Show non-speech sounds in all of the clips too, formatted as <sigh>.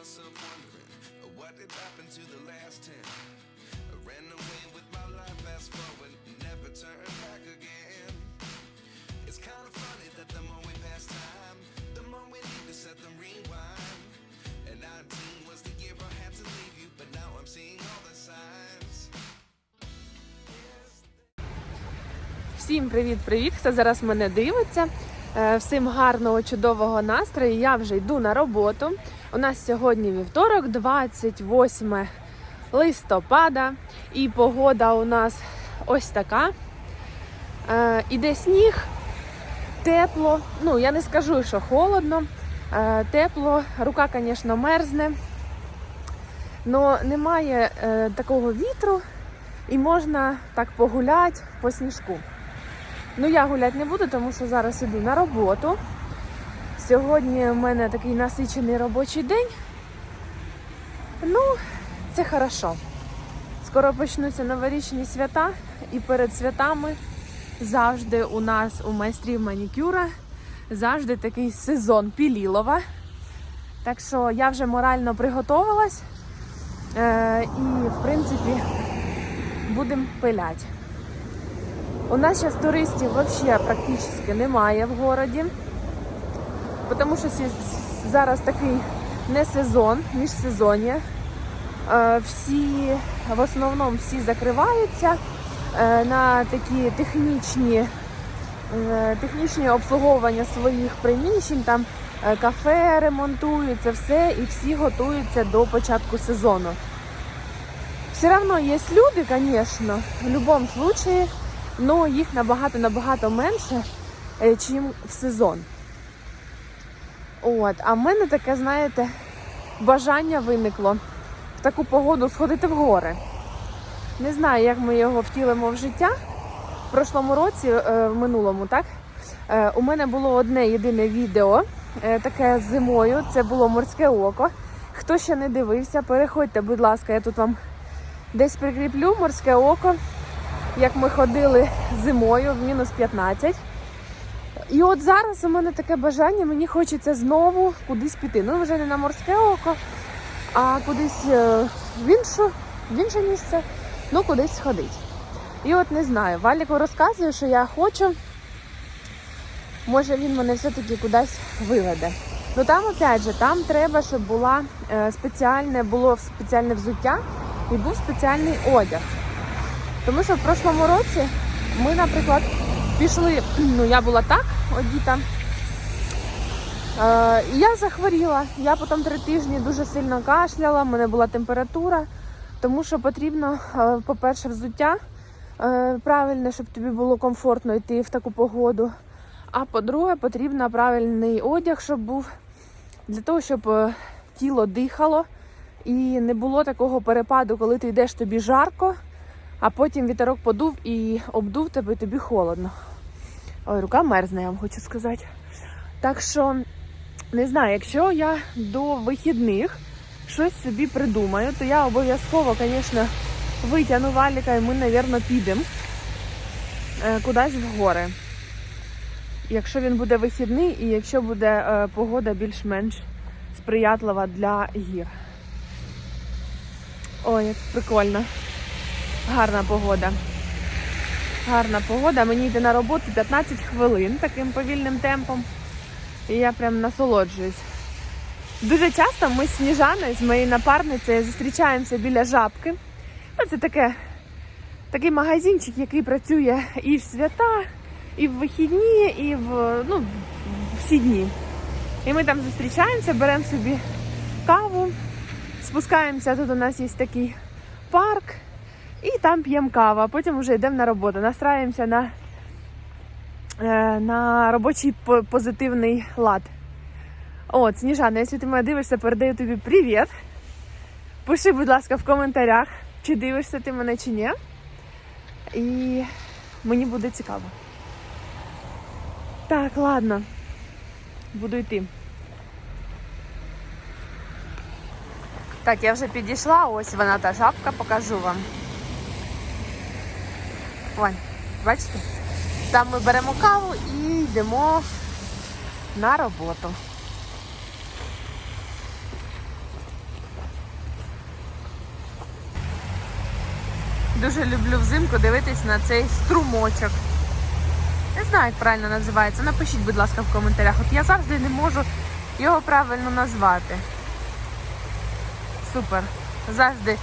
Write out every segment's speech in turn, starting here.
myself wondering uh, what did happen to the last ten. I ran away with my life, fast forward, never turn back again. It's kind of funny that the more we pass time, the more we need to set them rewind. And 19 was the year I had to leave you, but now I'm seeing all the signs. Всім привіт-привіт, хто зараз мене дивиться. Е, Всім гарного, чудового настрою. Я вже йду на роботу. У нас сьогодні вівторок, 28 листопада, і погода у нас ось така. Е, Іде сніг, тепло. Ну, я не скажу, що холодно, Е, тепло, рука, звісно, мерзне. але немає е, такого вітру і можна так погуляти по сніжку. Ну, я гуляти не буду, тому що зараз іду на роботу. Сьогодні в мене такий насичений робочий день. Ну, це хорошо. Скоро почнуться новорічні свята, і перед святами завжди у нас у майстрів манікюра завжди такий сезон пілілова. Так що я вже морально приготувалась е, і, в принципі, будемо пиляти. У нас зараз туристів взагалі практично немає в городі, тому що зараз такий не сезон, міжсезоння. Е, Всі, в основному всі закриваються е, на такі технічні, е, технічні обслуговування своїх приміщень, там кафе ремонтуються, все, і всі готуються до початку сезону. Все одно є люди, звісно, в будь-якому випадку, але їх набагато-набагато менше, чим в сезон. От, а в мене таке, знаєте, бажання виникло в таку погоду сходити в гори. Не знаю, як ми його втілимо в життя. В прошлому році, е, в минулому, так, е, у мене було одне єдине відео, е, таке зимою, це було морське око. Хто ще не дивився, переходьте, будь ласка, я тут вам десь прикріплю морське око, як ми ходили зимою в мінус 15. І от зараз у мене таке бажання, мені хочеться знову кудись піти. Ну, вже не на морське око, а кудись е, в, іншу, в інше місце, ну кудись сходити. І от не знаю, Валіку розказує, що я хочу. Може він мене все-таки кудись виведе. Ну там, опять же, там треба, щоб була е, спеціальне, було спеціальне взуття і був спеціальний одяг. Тому що в прошлому році ми, наприклад, пішли, <clears throat> ну я була так, одіта. Е, я захворіла. Я потім три тижні дуже сильно кашляла, в мене була температура, тому що потрібно, е, по-перше, взуття е, правильне, щоб тобі було комфортно йти в таку погоду. А по-друге, потрібно правильний одяг, щоб був для того, щоб е, тіло дихало і не було такого перепаду, коли ти йдеш тобі жарко, а потім вітерок подув і обдув тебе, тобі холодно. Ой, рука мерзне, я вам хочу сказати. Так що, не знаю, якщо я до вихідних щось собі придумаю, то я обов'язково, звісно, витягну валіка і ми, мабуть, підемо е, кудись в гори. Якщо він буде вихідний і якщо буде е, погода більш-менш сприятлива для гір. Ой, як прикольно. Гарна погода. Гарна погода. Мені йде на роботу 15 хвилин таким повільним темпом. І я прям насолоджуюсь. Дуже часто ми з Сніжаною, з моєю напарницею, зустрічаємося біля жабки. Ну, це таке, такий магазинчик, який працює і в свята, і в вихідні, і в ну, всі дні. І ми там зустрічаємося, беремо собі каву, спускаємося. Тут у нас є такий парк, там п'ємо каву, а потім вже йдемо на роботу. Настраюємося на, е, на робочий позитивний лад. От, Сніжана, якщо ти мене дивишся, передаю тобі привіт. Пиши, будь ласка, в коментарях, чи дивишся ти мене чи ні. І мені буде цікаво. Так, ладно. Буду йти. Так, я вже підійшла, ось вона та жабка, покажу вам. Вань, бачите? Там ми беремо каву і йдемо на роботу. Дуже люблю взимку дивитись на цей струмочок. Не знаю, як правильно називається. Напишіть, будь ласка, в коментарях. От я завжди не можу його правильно назвати. Супер. Завжди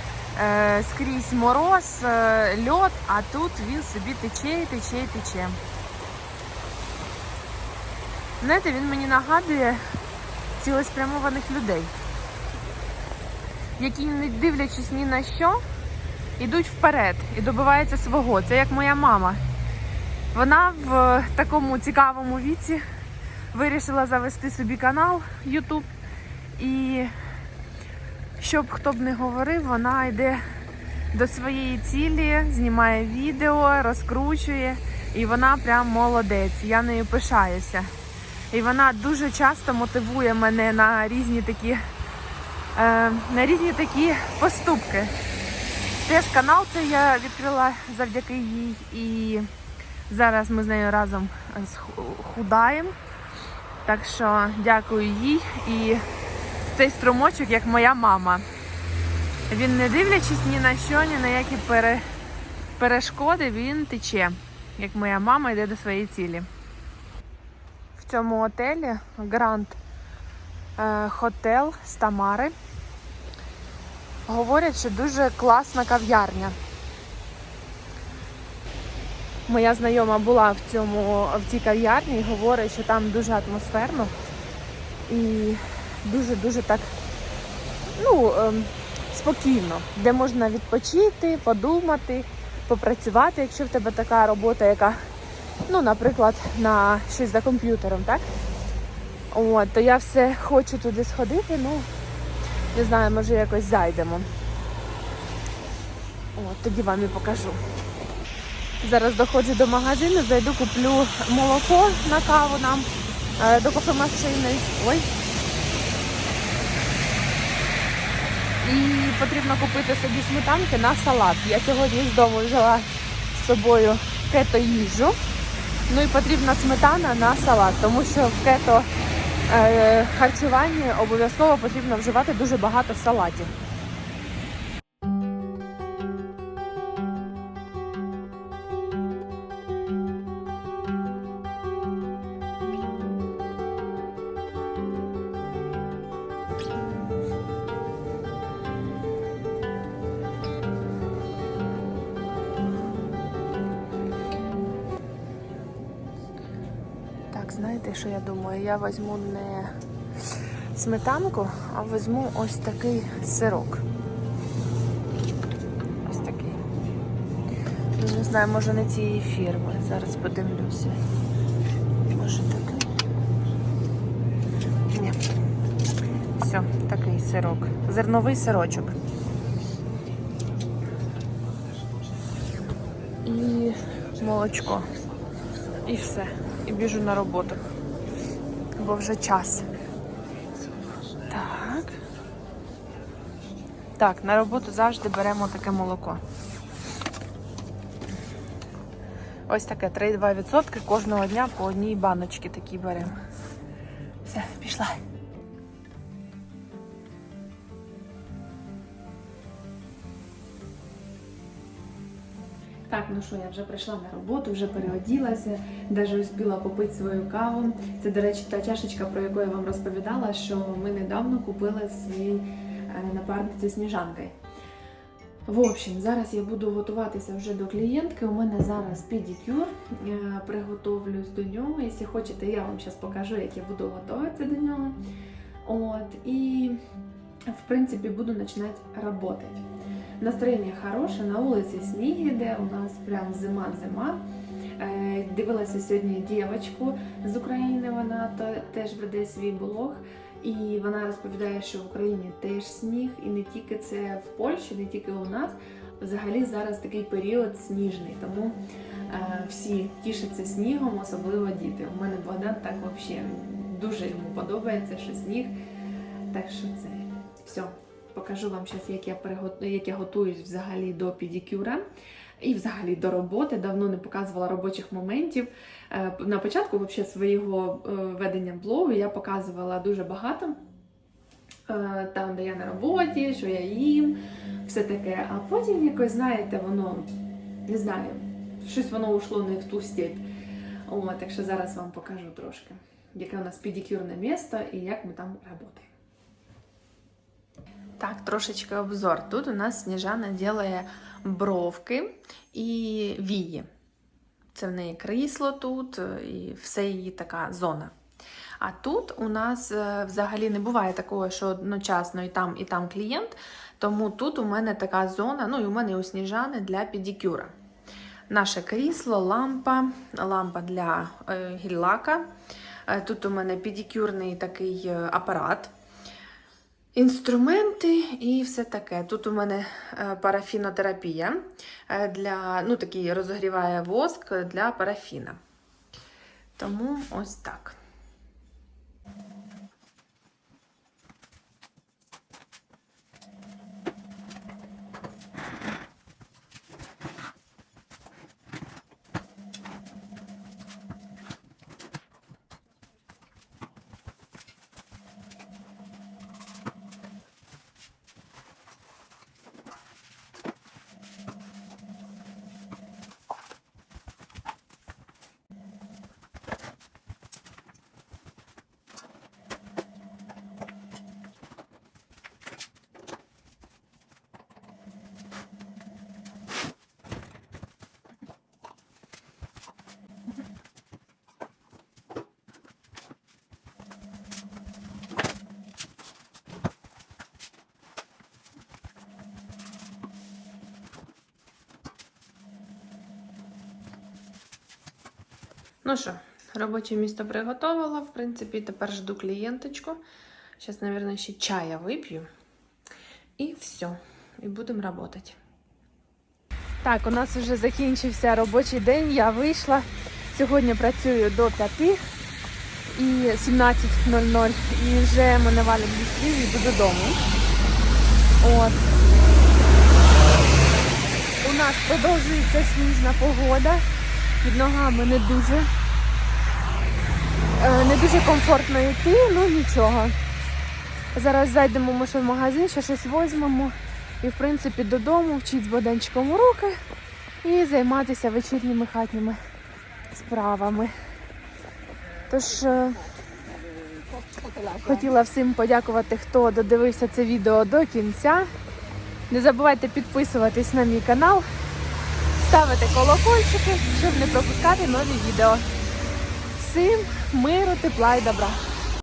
скрізь мороз, е, льод, а тут він собі тече, і тече, і тече. Знаєте, він мені нагадує цілеспрямованих людей, які, не дивлячись ні на що, йдуть вперед і добиваються свого. Це як моя мама. Вона в такому цікавому віці вирішила завести собі канал YouTube. І щоб хто б не говорив, вона йде до своєї цілі, знімає відео, розкручує, і вона прям молодець. Я нею пишаюся. І вона дуже часто мотивує мене на різні такі, е, на різні такі поступки. Теж канал цей я відкрила завдяки їй, і зараз ми з нею разом худаємо. Так що дякую їй. І цей струмочок, як моя мама. Він не дивлячись ні на що, ні на які пере... перешкоди, він тече, як моя мама йде до своєї цілі. В цьому отелі Гранд Хотел з Тамари. Говорять, що дуже класна кав'ярня. Моя знайома була в цьому в цій кав'ярні і говорить, що там дуже атмосферно і дуже-дуже так ну, ем, спокійно, де можна відпочити, подумати, попрацювати, якщо в тебе така робота, яка, ну, наприклад, на щось за комп'ютером, так? От, то я все хочу туди сходити, ну не знаю, може якось зайдемо. От, тоді вам і покажу. Зараз доходжу до магазину, зайду, куплю молоко на каву нам е, до кофемашини. Ой. І потрібно купити собі сметанки на салат. Я сьогодні з дому взяла з собою кето їжу. Ну і потрібна сметана на салат, тому що в кето е, харчуванні обов'язково потрібно вживати дуже багато салатів. Що я думаю? Я візьму не сметанку, а візьму ось такий сирок. Ось такий. Ну, не знаю, може не цієї фірми. Зараз подивлюся. Може такий. Ні. Все, такий сирок. Зерновий сирочок. І молочко. І все. І біжу на роботу. Бо вже час. Так. Так, на роботу завжди беремо таке молоко. Ось таке 3,2% кожного дня по одній баночці такі беремо. Все, пішла. Так, ну що, я вже прийшла на роботу, вже переоділася, навіть успіла попити свою каву. Це, до речі, та чашечка, про яку я вам розповідала, що ми недавно купили своїй е, напарниці сніжанкою. В общем, зараз я буду готуватися вже до клієнтки. У мене зараз педикюр. Приготовлюсь до нього. Якщо хочете, я вам зараз покажу, як я буду готуватися до нього. От, і, в принципі, буду починати працювати. Настроєння хороше, на вулиці сніг іде, у нас прям зима-зима. Е, Дивилася сьогодні дівчинку з України, вона теж веде свій блог. І вона розповідає, що в Україні теж сніг, і не тільки це в Польщі, не тільки у нас. Взагалі зараз такий період сніжний, тому е, всі тішаться снігом, особливо діти. У мене Богдан так взагалі дуже йому подобається, що сніг. Так що це все. Покажу вам зараз, як я перего- як я готуюсь взагалі до педикюра і взагалі до роботи. Давно не показувала робочих моментів. Е, На початку вообще, свого е, ведення блогу я показувала дуже багато. Е, Там, де я на роботі, що я їм, все все таке. А потім якось, знаєте, воно не знаю, щось воно ушло не в ту степь. О, так що зараз вам покажу трошки, яке у нас педикюрне місто і як ми там працюємо. Так, трошечки обзор. Тут у нас Сніжана ділає бровки і вії. Це в неї крісло тут е, і все її така зона. А тут у нас е, взагалі не буває такого, що одночасно і там, і там клієнт. Тому тут у мене така зона, ну і у мене і у Сніжани для педикюра. Наше крісло, лампа, лампа для е, гель-лака. Е, Тут у мене педикюрний такий апарат. Інструменти і все таке. Тут у мене е, парафінотерапія е, для, ну, такий розогріває воск для парафіна. Тому ось так. Ну що, робоче місто приготувала. В принципі, тепер жду клієнточку. Зараз, мабуть, ще чая вип'ю. І все. І будемо працювати. Так, у нас вже закінчився робочий день. Я вийшла. Сьогодні працюю до 5 і 17.00. І вже мене валять зустрів і йду додому. От. У нас продовжується сніжна погода. Під ногами не дуже. е, Не дуже комфортно йти, ну нічого. Зараз зайдемо ми ще в магазин, ще щось візьмемо. І, в принципі, додому вчити з Богданчиком уроки і займатися вечірніми хатніми справами. Тож е, хотіла всім подякувати, хто додивився це відео до кінця. Не забувайте підписуватись на мій канал, ставити колокольчики, щоб не пропускати нові відео. Всім миру, тепла і добра!